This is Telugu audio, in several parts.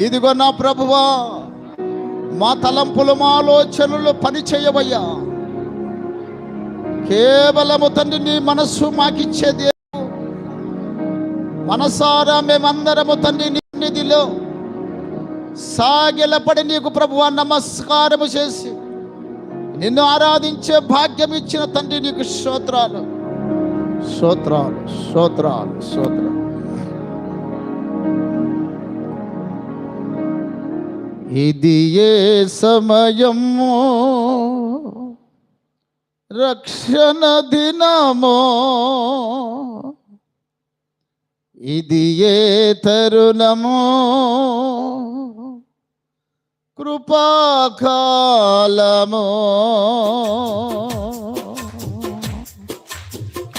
ఇదిగో నా ప్రభువా మా తలంపులు మా ఆలోచనలు పని చేయవయ్యా కేవలము తండ్రి నీ మనస్సు మాకిచ్చేది మనసారా మేమందరము తండ్రి నీ నిధిలో సాగిలపడి నీకు ప్రభువ నమస్కారము చేసి నిన్ను ఆరాధించే భాగ్యం ఇచ్చిన తండ్రి నీకు స్తోత్రాలు. స్తోత్రాలు స్తోత్రాలు స్తోత్రాలు. ఇది ఏ సమయము? రక్షణ దినమో? ఇది ఏ తరుణమో? కృపాకాలమో?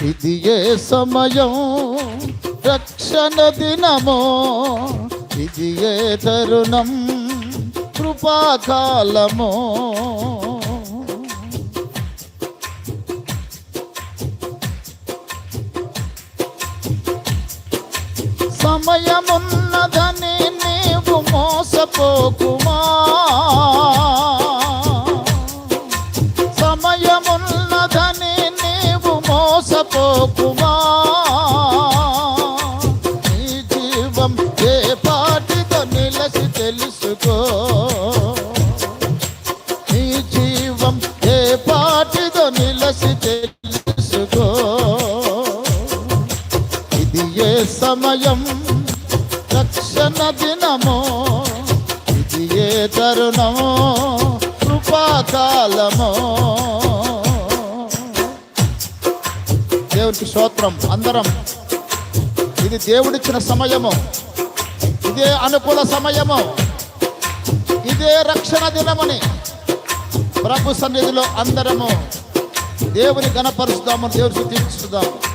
ఇది ఏ సమయం? రక్షణ దినమో? ఇది ఏ తరుణం? కృపాకాలమో సమయమున్నదని నీవు మోసపోకుమా? సమయమున్నదని నీవు మోసపోకుమా? సమయం రక్షణ దినమో ఇది ఏ తరుణమో కృపాకాలమో. దేవునికి స్తోత్రం అందరం. ఇది దేవుడిచ్చిన సమయము. ఇదే అనుకూల సమయము. ఇదే రక్షణ దినమని ప్రభు సన్నిధిలో అందరము దేవుని గణపరుస్తాము దేవుని శుద్ధించుదాము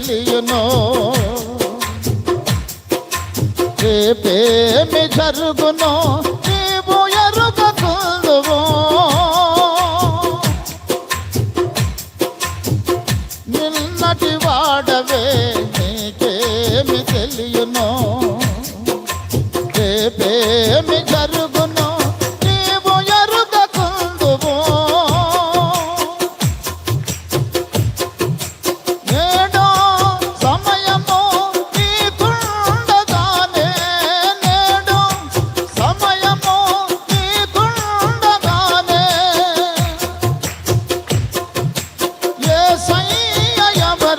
ফেলিও রে প্রেমে ঝরব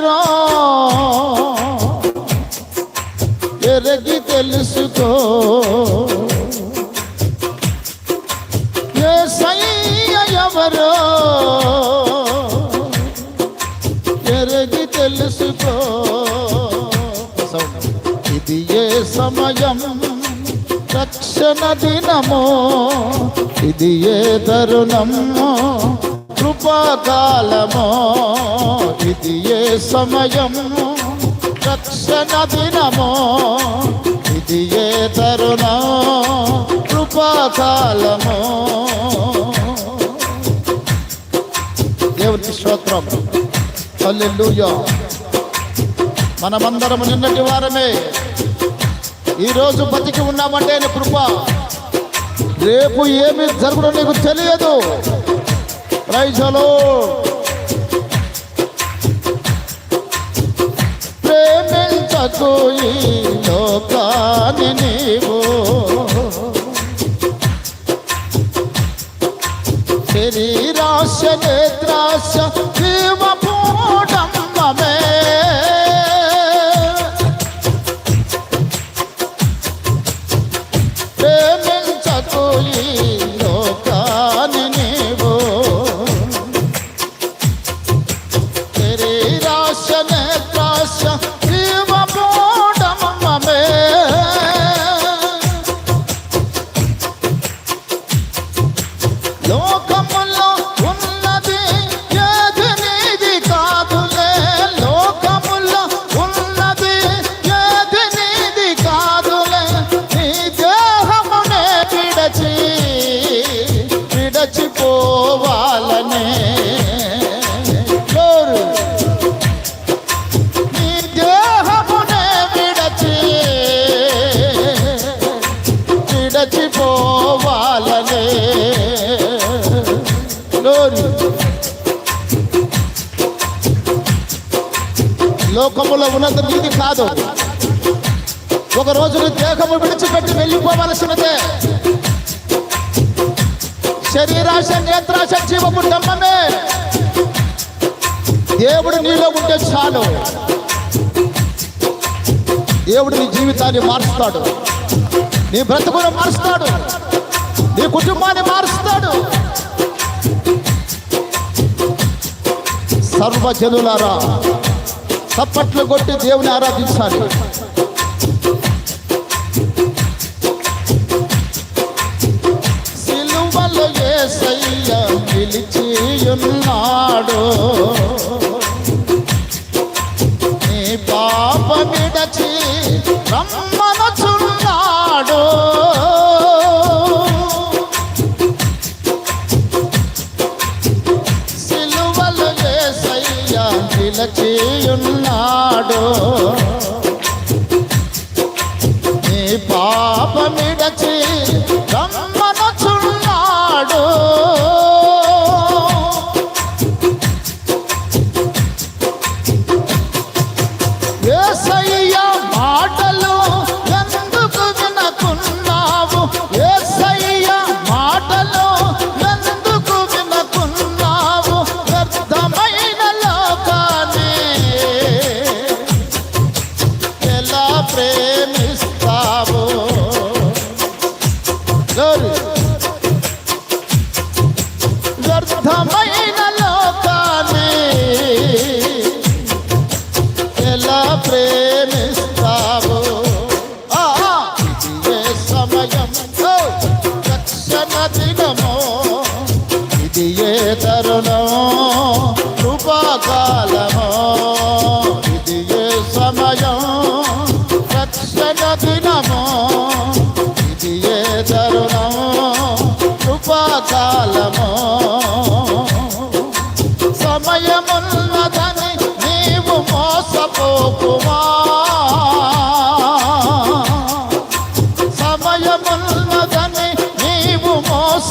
ఎవరో ఎరగి తెలుసుకో ఏ సయ్య ఎవరో? ఎరగి తెలుసుకో ఇది ఏ సమయం? రక్షణ దినమో? ఇది ఏ తరుణమో? కృపాకాలమో. ఇది ఏ సమయం రక్షణ దినమో ఇది ఏ తరుణం కృపాకాలమో. దేవుని స్తోత్రం. హల్లెలూయా. మనమందరం నిన్నటి వారమే ఈరోజు బతికి ఉన్నామంటే కృప. రేపు ఏమి జరుగుడో నీకు తెలియదు. রাই চলো প্রেমের চাকইল প্রাণ নেব। ত্রাস ত্রাস জীব মে প্রেমের চাকইল どこ లోకములో ఉన్నత నీది కాదు. ఒక రోజును దేహము విడిచిపెట్టి వెళ్ళిపోవలసినదే. శరీరాశ నేత్రాశ జీవము డమ్మమే దేవుడు నీలో ఉంటే చాలు. దేవుడు నీ జీవితాన్ని మారుస్తాడు. నీ బ్రతుకును మారుస్తాడు. నీ కుటుంబాన్ని మారుస్తాడు. సర్వజనులారా చప్పట్లు కొట్టి దేవుని ఆరాధించాలి. సిలువలో యేసయ్య నిలిచి ఉన్నాడు నీ పాప విడచి రమ్మనుచున్నాడు. సిలువలు యేసయ్య నిలచి ఉన్నాడు నీ పాప విడచి రమ్మనుచున్నాడు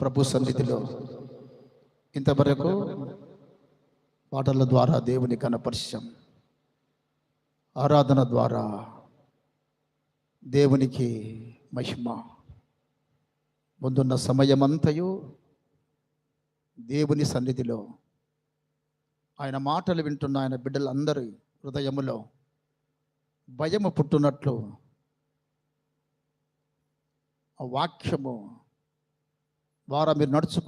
ప్రభు సన్నిధిలో ఇంతవరకు పాటల ద్వారా దేవుని కనపరిచాం. ఆరాధన ద్వారా దేవునికి మహిమ. ముందున్న సమయమంతయు దేవుని సన్నిధిలో ఆయన మాటలు వింటున్న ఆయన బిడ్డలందరి హృదయములో భయము పుట్టునట్లు ఆ వాక్యము ద్వారా మీరు నడుచు